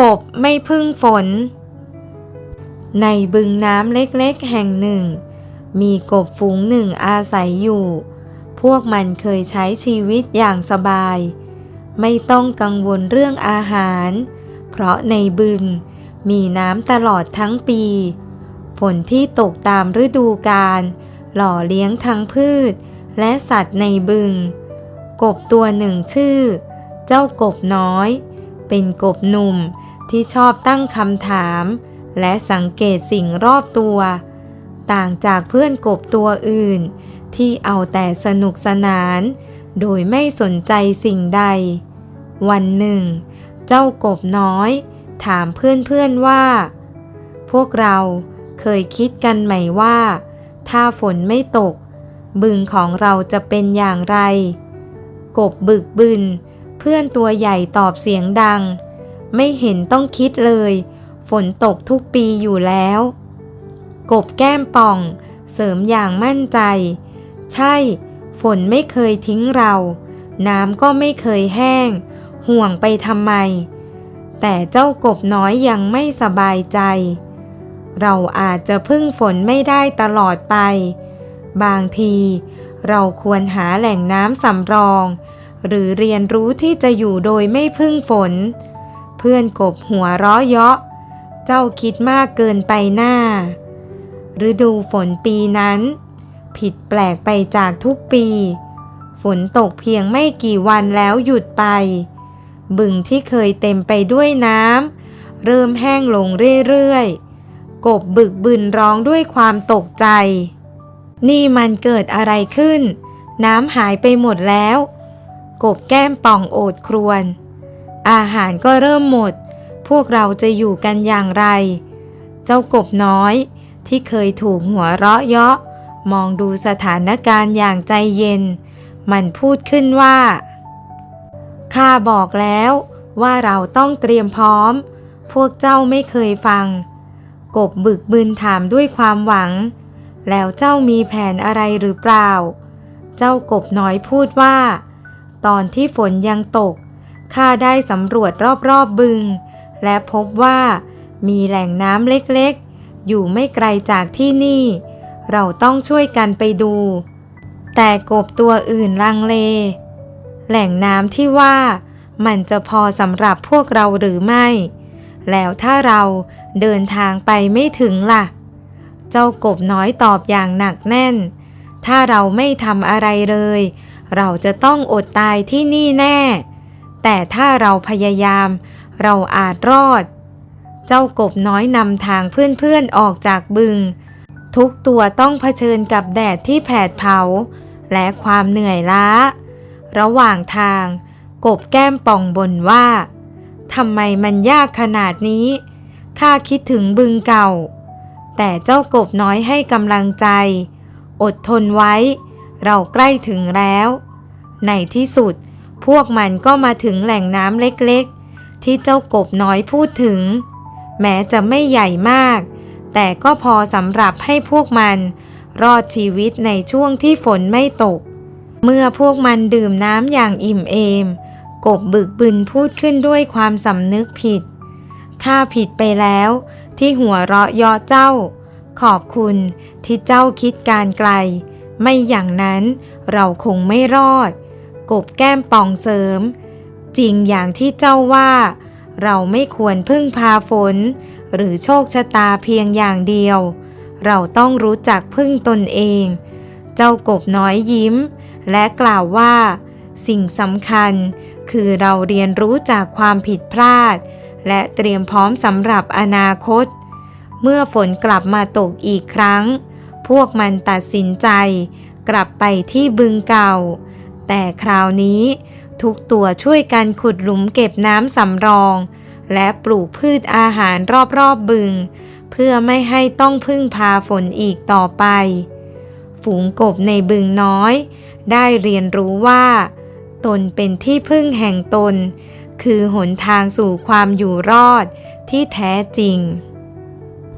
กบไม่พึ่งฝน ในบึงน้ำเล็กๆแห่งหนึ่ง มีกบฝูงหนึ่งอาศัยอยู่ พวกมันเคยใช้ชีวิตอย่างสบาย ไม่ต้องกังวลเรื่องอาหาร เพราะในบึงมีน้ำตลอดทั้งปี ฝนที่ตกตามฤดูกาลหล่อเลี้ยงทั้งพืช และสัตว์ในบึง กบตัวหนึ่งชื่อ เจ้ากบน้อย เป็นกบหนุ่ม ที่ชอบตั้งคำถาม และสังเกตสิ่งรอบตัว ต่างจากเพื่อนกบตัวอื่น ที่เอาแต่สนุกสนาน โดยไม่สนใจสิ่งใด วันหนึ่ง เจ้ากบน้อย ถามเพื่อนๆว่า พวกเราเคยคิดกันไหมว่า ถ้าฝนไม่ตก บึงของเราจะเป็นอย่างไร กบบึกบึน เพื่อนตัวใหญ่ตอบเสียงดัง ไม่เห็นต้องคิดเลย ฝนตกทุกปีอยู่แล้ว กบแก้มป่อง เสริมอย่างมั่นใจ ใช่ ฝนไม่เคยทิ้งเรา น้ำก็ไม่เคยแห้ง ห่วงไปทำไม แต่เจ้ากบน้อยยังไม่สบายใจ เราอาจจะพึ่งฝนไม่ได้ตลอดไป บางทีเราควรหาแหล่งน้ำสำรอง หรือเรียนรู้ที่จะอยู่โดยไม่พึ่งฝน เพื่อนกบหัวเราะเยาะ เจ้าคิดมากเกินไปหน้า ฤดูฝนปีนั้น ผิดแปลกไปจากทุกปี ฝนตกเพียงไม่กี่วันแล้วหยุดไป บึงที่เคยเต็มไปด้วยน้ำเริ่มแห้งลงเรื่อยๆ กบบึกบึนร้องด้วยความตกใจ นี่มันเกิดอะไรขึ้น น้ำหายไปหมดแล้ว กบแก้มป่องโอดครวญ อาหารก็เริ่มหมด พวกเราจะอยู่กันอย่างไร เจ้ากบน้อยที่เคยถูกหัวเราะเยาะ มองดูสถานการณ์อย่างใจเย็น มันพูดขึ้นว่า ข้าบอกแล้วว่าเราต้องเตรียมพร้อม พวกเจ้าไม่เคยฟัง กบบึกบึนถามด้วยความหวัง แล้วเจ้ามีแผนอะไรหรือเปล่า เจ้ากบน้อยพูดว่า ตอนที่ฝนยังตก ข้าได้สำรวจรอบๆบึง และพบว่ามีแหล่งน้ำเล็กๆ อยู่ไม่ไกลจากที่นี่ เราต้องช่วยกันไปดู แต่กบตัวอื่นลังเล แหล่งน้ำที่ว่ามันจะพอสำหรับพวกเราหรือไม่ แล้วถ้าเราเดินทางไปไม่ถึงล่ะ เจ้ากบน้อยตอบอย่างหนักแน่น ถ้าเราไม่ทำอะไรเลย เราจะต้องอดตายที่นี่แน่ แต่ถ้าเราพยายาม เราอาจรอด เจ้ากบน้อยนำทางเพื่อนๆออกจากบึง ทุกตัวต้องเผชิญกับแดดที่แผดเผา และความเหนื่อยล้า ระหว่างทาง กบแก้มป่องบ่นว่าทำไมมันยากขนาดนี้ข้าคิดถึงบึงเก่า แต่เจ้ากบน้อยให้กำลังใจ อดทนไว้ เราใกล้ถึงแล้ว ในที่สุด พวกมันก็มาถึงแหล่งน้ำเล็กๆ ที่เจ้ากบน้อยพูดถึง แม้จะไม่ใหญ่มาก แต่ก็พอสำหรับให้พวกมันรอดชีวิตในช่วงที่ฝนไม่ตก เมื่อพวกมันดื่มน้ำอย่างอิ่มเอม กบบึกบึนพูดขึ้นด้วยความสำนึกผิด ข้าผิดไปแล้ว ที่หัวเราะเยาะเจ้า ขอบคุณที่เจ้าคิดการไกล ไม่อย่างนั้นเราคงไม่รอด กบแก้มป่องเสริม จริงอย่างที่เจ้าว่า เราไม่ควรพึ่งพาฝน หรือโชคชะตาเพียงอย่างเดียว เราต้องรู้จักพึ่งตนเอง เจ้ากบน้อยยิ้ม และกล่าวว่า สิ่งสำคัญคือเราเรียนรู้จากความผิดพลาด และเตรียมพร้อมสำหรับอนาคต เมื่อฝนกลับมาตกอีกครั้ง พวกมันตัดสินใจ กลับไปที่บึงเก่า แต่คราวนี้ทุกตัวช่วยกันขุดหลุมเก็บน้ำสำรอง และปลูกพืชอาหารรอบๆบบึง เพื่อไม่ให้ต้องพึ่งพาฝนอีกต่อไป ฝูงกบในบึงน้อย ได้เรียนรู้ว่า ตนเป็นที่พึ่งแห่งตน คือหนทางสู่ความอยู่รอดที่แท้จริง